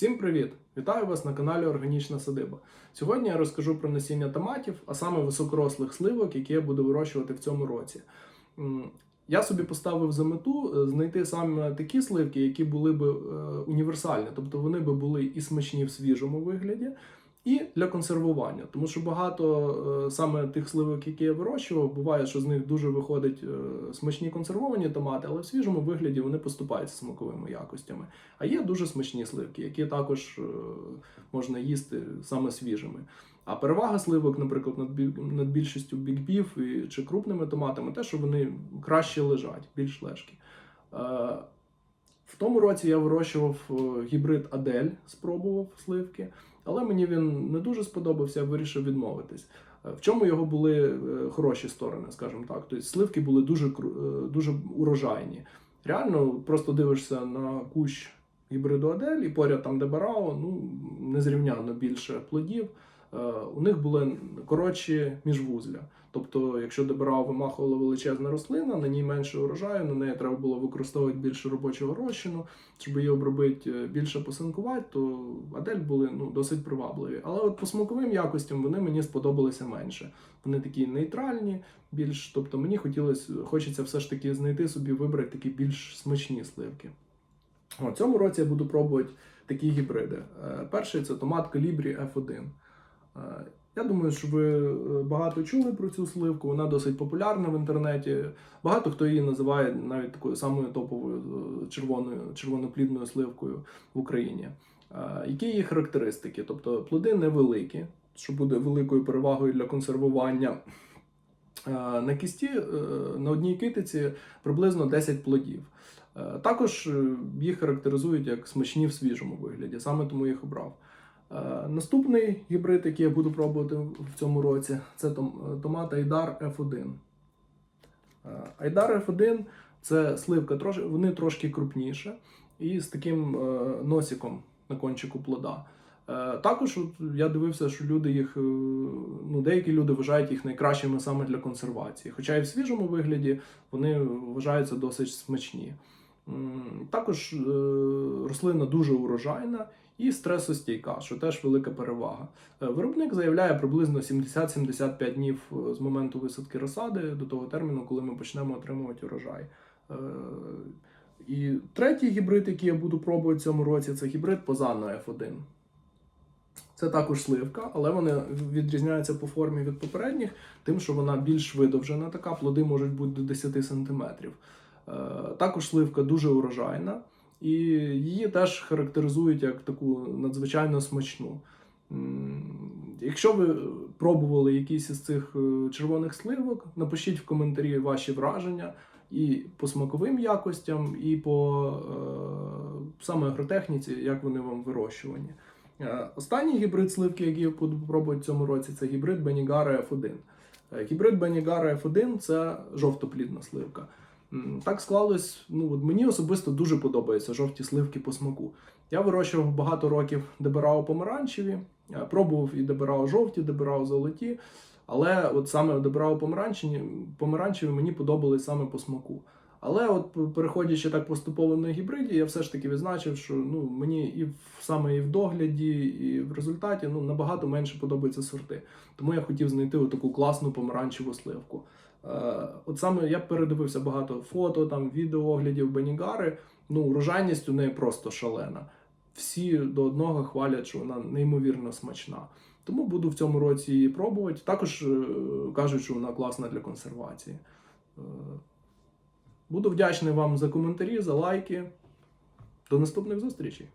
Всім привіт! Вітаю вас на каналі Органічна Садиба. Сьогодні я розкажу про насіння томатів, а саме високорослих сливок, які я буду вирощувати в цьому році. Я собі поставив за мету е, знайти саме такі сливки, які були б е, універсальні, тобто вони би були і смачні в свіжому вигляді, і для консервування. Тому що багато е, саме тих сливок, які я вирощував, буває, що з них дуже виходять е, смачні консервовані томати, але в свіжому вигляді вони поступаються смаковими якостями. А є дуже смачні сливки, які також е, можна їсти саме свіжими. А перевага сливок, наприклад, над, більшістю бікбів чи крупними томатами, те, що вони краще лежать, більш лежкі. В тому році я вирощував гібрид Адель, спробував сливки, але мені він не дуже сподобався, вирішив відмовитись. Е, В чому його були е, хороші сторони, скажімо так. Тобто сливки були дуже, е, дуже урожайні. Реально, просто дивишся на кущ гібриду Адель, і поряд там, де Барао, ну незрівняно більше плодів. Е, У них були коротші міжвузля. Тобто, якщо Дебарау вимахувала величезна рослина, на ній менше урожаю, на неї треба було використовувати більше робочого розчину, щоб її обробити е, більше посинкувати, то Адель були ну, досить привабливі. Але от по смаковим якостям вони мені сподобалися менше. Вони такі нейтральні, більш, тобто мені хотілося, хочеться все ж таки знайти собі, вибрати такі більш смачні сливки. У цьому році я буду пробувати такі гібриди. Е, Перший це томат калібрі F1. Е, Я думаю, що ви е, багато чули про цю сливку. Вона досить популярна в інтернеті. Багато хто її називає навіть такою самою топовою е, червоною червоноплідною сливкою в Україні. Які її характеристики? Тобто плоди невеликі, що буде великою перевагою для консервування. На кісті на одній китиці приблизно 10 плодів. Також їх характеризують як смачні в свіжому вигляді, саме тому їх обрав. Е, Наступний гібрид, який я буду пробувати в цьому році, це томат Айдар F1. Е, Айдар F1 це сливка, вони трошки крупніше і з таким е, носиком на кончику плода. Е, Також я дивився, що люди їх, е, ну, деякі люди вважають їх найкращими саме для консервації. Хоча і в свіжому вигляді вони вважаються досить смачні. Також е, рослина дуже урожайна і стресостійка, що теж велика перевага. Е, Виробник заявляє приблизно 70-75 днів е, з моменту висадки розсади до того терміну, коли ми почнемо отримувати урожай. Е, І третій гібрид, який я буду пробувати в цьому році, це гібрид Позано F1. Це також сливка, але вона відрізняється по формі від попередніх, тим, що вона більш видовжена така, плоди можуть бути до 10 см. Також сливка дуже урожайна, і її теж характеризують як таку надзвичайно смачну. Якщо ви пробували якісь із цих е, червоних сливок, напишіть в коментарі ваші враження і по смаковим якостям, і по е, саме агротехніці, як вони вам вирощувані. Е, Останній гібрид сливки, який я буду пробувати в цьому році, це гібрид Benigara F1. Е, Гібрид Benigara F1 це жовтоплідна сливка. Так склалось, ну от мені особисто дуже подобаються жовті сливки по смаку. Я вирощував багато років деберао помаранчеві, е, пробував і деберао жовті, деберао золоті. Але от саме деберао помаранчеві, помаранчеві мені подобались саме по смаку. Але от переходячи так поступово на гібриді, я все ж таки відзначив, що ну мені і в саме і в догляді, і в результаті ну набагато менше подобаються сорти. Тому я хотів знайти таку класну помаранчеву сливку. Е, от саме я передивився багато фото, там відеооглядів Бенігари. Ну, урожайність у неї просто шалена. Всі до одного хвалять, що вона неймовірно смачна. Тому буду в цьому році її пробувати. Також е, кажуть, що вона класна для консервації. Е, Буду вдячний вам за коментарі, за лайки. До наступних зустрічей!